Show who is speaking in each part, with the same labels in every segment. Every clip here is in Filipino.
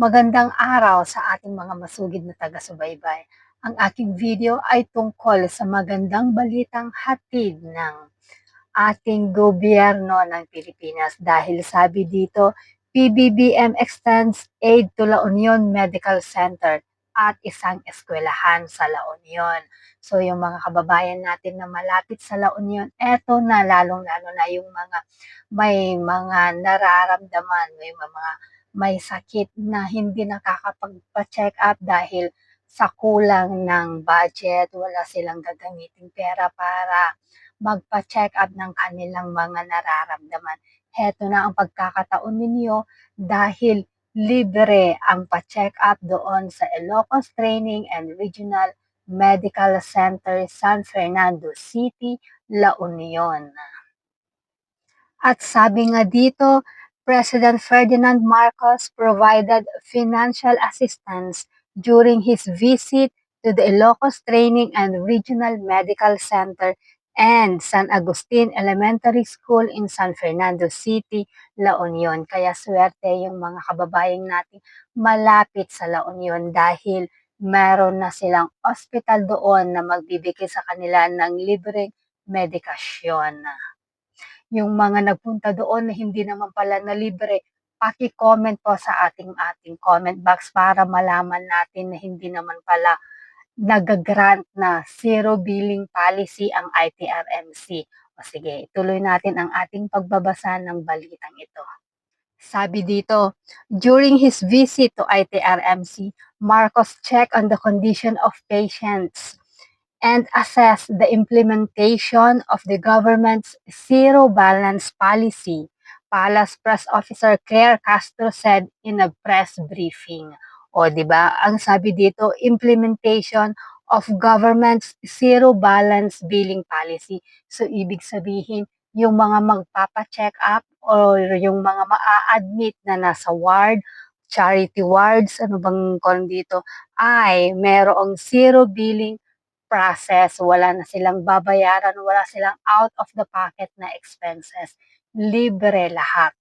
Speaker 1: Magandang araw sa ating mga masugid na taga-subaybay. Ang aking video ay tungkol sa magandang balitang hatid ng ating gobyerno ng Pilipinas dahil sabi dito, PBBM extends aid to La Union Medical Center at isang eskwelahan sa La Union. So yung mga kababayan natin na malapit sa La Union, eto na lalong-lalo na yung mga may mga nararamdaman, may mga may sakit na hindi nakakapagpa-check up dahil sa kulang ng budget, wala silang gagamiting pera para magpa-check up ng kanilang mga nararamdaman. Heto na ang pagkakataon ninyo dahil libre ang pa-check up doon sa Ilocos Training and Regional Medical Center San Fernando City, La Union. At sabi nga dito, President Ferdinand Marcos provided financial assistance during his visit to the Ilocos Training and Regional Medical Center and San Agustin Elementary School in San Fernando City, La Union. Kaya swerte yung mga kababayan natin malapit sa La Union dahil meron na silang hospital doon na magbibigay sa kanila ng libreng medikasyon yung mga nagpunta doon na hindi naman pala na libre, paki-comment po sa ating ating comment box para malaman natin na hindi naman pala nag-grant na zero billing policy ang ITRMC. O sige, tuloy natin ang ating pagbabasa ng balitang ito. Sabi dito, during his visit to ITRMC, Marcos checked on the condition of patients and assess the implementation of the government's zero balance policy, Palace Press Officer Claire Castro said in a press briefing. O, di ba? Ang sabi dito, implementation of government's zero balance billing policy. So, ibig sabihin, yung mga magpapa-check up or yung mga maa-admit na nasa ward, charity wards, ano bang kon dito, ay merong zero billing process, wala na silang babayaran, wala silang out of the pocket na expenses. Libre lahat.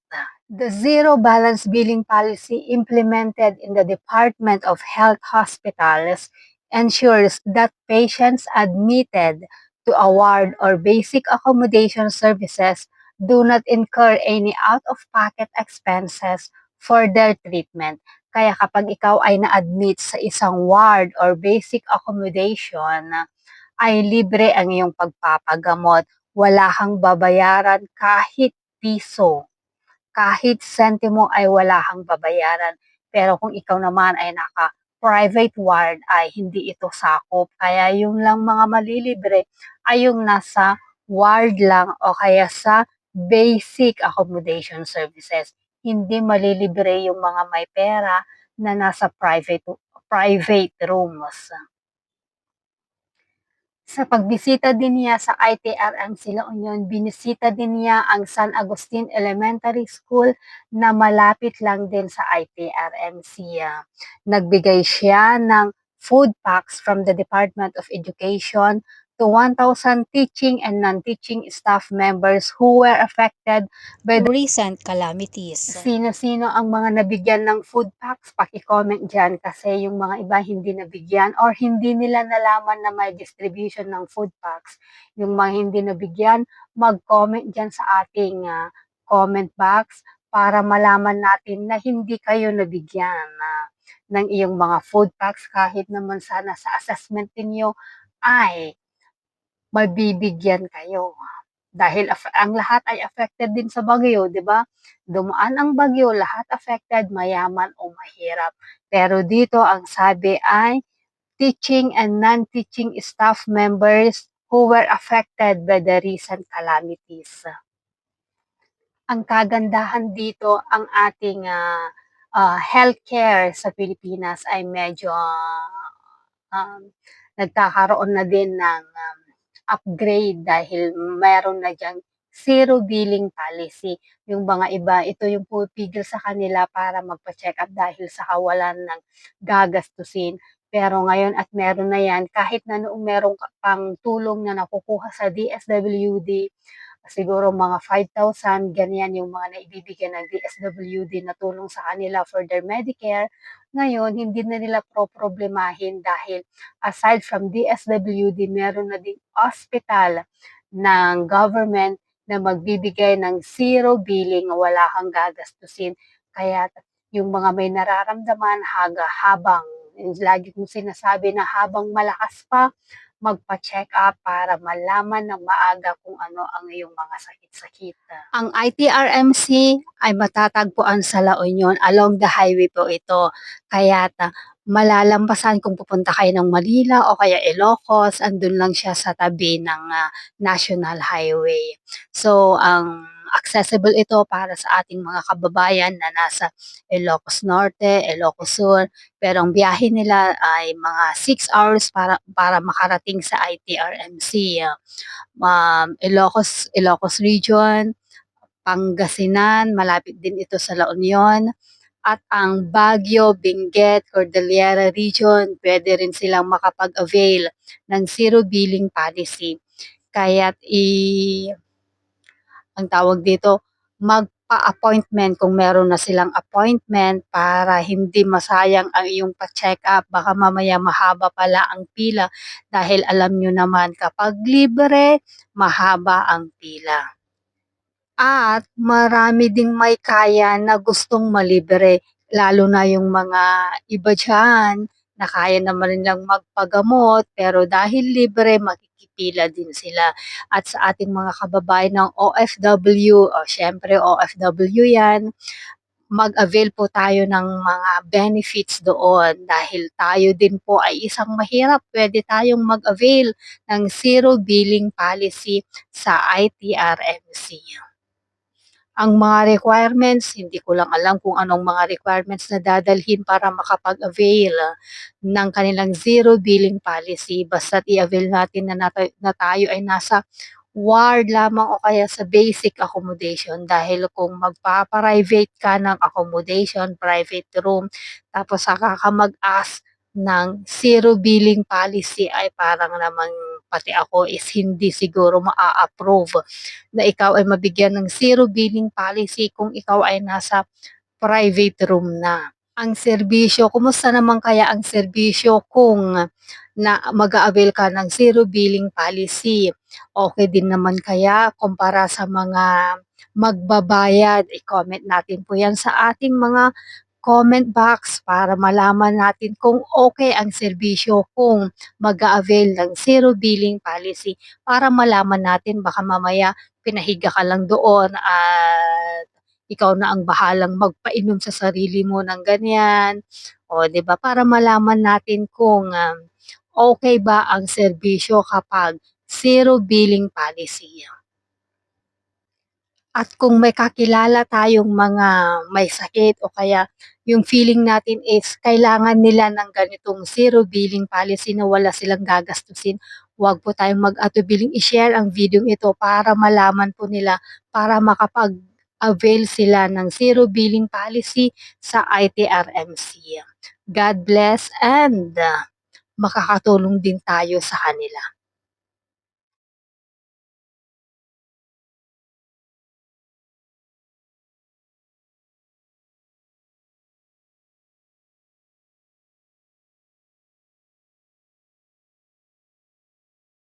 Speaker 1: The zero balance billing policy implemented in the Department of Health Hospitals ensures that patients admitted to a ward or basic accommodation services do not incur any out-of-pocket expenses for their treatment. Kaya kapag ikaw ay na-admit sa isang ward or basic accommodation, ay libre ang iyong pagpapagamot. Wala kang babayaran kahit piso. Kahit sentimo ay wala kang babayaran. Pero kung ikaw naman ay naka private ward ay hindi ito sakop. Kaya yung lang mga malilibre ay yung nasa ward lang o kaya sa basic accommodation services hindi malilibre yung mga may pera na nasa private private rooms. Sa pagbisita din niya sa ITRMC La Union, binisita din niya ang San Agustin Elementary School na malapit lang din sa ITRMC. Nagbigay siya ng food packs from the Department of Education to 1,000 teaching and non-teaching staff members who were affected by the
Speaker 2: recent calamities.
Speaker 1: Sino-sino ang mga nabigyan ng food packs? Paki-comment dyan kasi yung mga iba hindi nabigyan or hindi nila nalaman na may distribution ng food packs. Yung mga hindi nabigyan, mag-comment dyan sa ating uh, comment box para malaman natin na hindi kayo nabigyan uh, ng iyong mga food packs kahit naman sana sa assessment niyo ay mabibigyan kayo. Dahil ang lahat ay affected din sa bagyo, di ba? Dumaan ang bagyo, lahat affected, mayaman o mahirap. Pero dito ang sabi ay teaching and non-teaching staff members who were affected by the recent calamities. Ang kagandahan dito, ang ating uh, uh, healthcare sa Pilipinas ay medyo uh, um, nagkakaroon na din ng um, upgrade dahil meron na diyang zero billing policy. Yung mga iba, ito yung pupigil sa kanila para magpa-check up dahil sa kawalan ng gagastusin. Pero ngayon at meron na yan, kahit na noong meron pang tulong na nakukuha sa DSWD, siguro mga 5,000, ganyan yung mga naibibigay ng DSWD na tulong sa kanila for their Medicare. Ngayon, hindi na nila pro-problemahin dahil aside from DSWD, meron na ding hospital ng government na magbibigay ng zero billing, wala kang gagastusin. Kaya yung mga may nararamdaman haga habang lagi kong sinasabi na habang malakas pa, magpa-check up para malaman ng maaga kung ano ang iyong mga sakit-sakit. Ang ITRMC ay matatagpuan sa La Union. Along the highway po ito. Kaya ta, malalampasan kung pupunta kayo ng Manila o kaya Ilocos, andun lang siya sa tabi ng ah, National Highway. So, ang accessible ito para sa ating mga kababayan na nasa Ilocos Norte, Ilocos Sur, pero ang biyahe nila ay mga 6 hours para para makarating sa ITRMC. Um, Ilocos Ilocos Region, Pangasinan, malapit din ito sa La Union. At ang Baguio, Benguet, Cordillera Region, pwede rin silang makapag-avail ng zero billing policy. Kaya't i ang tawag dito, magpa-appointment kung meron na silang appointment para hindi masayang ang iyong pa-check up. Baka mamaya mahaba pala ang pila dahil alam nyo naman kapag libre, mahaba ang pila. At marami ding may kaya na gustong malibre, lalo na yung mga iba dyan na kaya naman nilang magpagamot pero dahil libre makikipila din sila. At sa ating mga kababayan ng OFW, o syempre OFW yan, mag-avail po tayo ng mga benefits doon dahil tayo din po ay isang mahirap. Pwede tayong mag-avail ng zero billing policy sa ITRMC. Ang mga requirements, hindi ko lang alam kung anong mga requirements na dadalhin para makapag-avail ng kanilang zero billing policy. Basta't i-avail natin na, nat- na tayo ay nasa ward lamang o kaya sa basic accommodation dahil kung magpa-private ka ng accommodation, private room, tapos saka ka mag-ask ng zero billing policy ay parang namang pati ako is hindi siguro maa-approve na ikaw ay mabigyan ng zero billing policy kung ikaw ay nasa private room na. Ang serbisyo, kumusta naman kaya ang serbisyo kung na mag-avail ka ng zero billing policy? Okay din naman kaya kumpara sa mga magbabayad? I-comment natin po yan sa ating mga comment box para malaman natin kung okay ang serbisyo kung mag-avail ng zero billing policy para malaman natin baka mamaya pinahiga ka lang doon at ikaw na ang bahalang magpainom sa sarili mo ng ganyan. O, 'di ba? Para malaman natin kung um, okay ba ang serbisyo kapag zero billing policy. At kung may kakilala tayong mga may sakit o kaya yung feeling natin is kailangan nila ng ganitong zero billing policy na wala silang gagastusin, huwag po tayong mag-atubiling i-share ang video ito para malaman po nila para makapag-avail sila ng zero billing policy sa ITRMC. God bless and makakatulong din tayo sa kanila.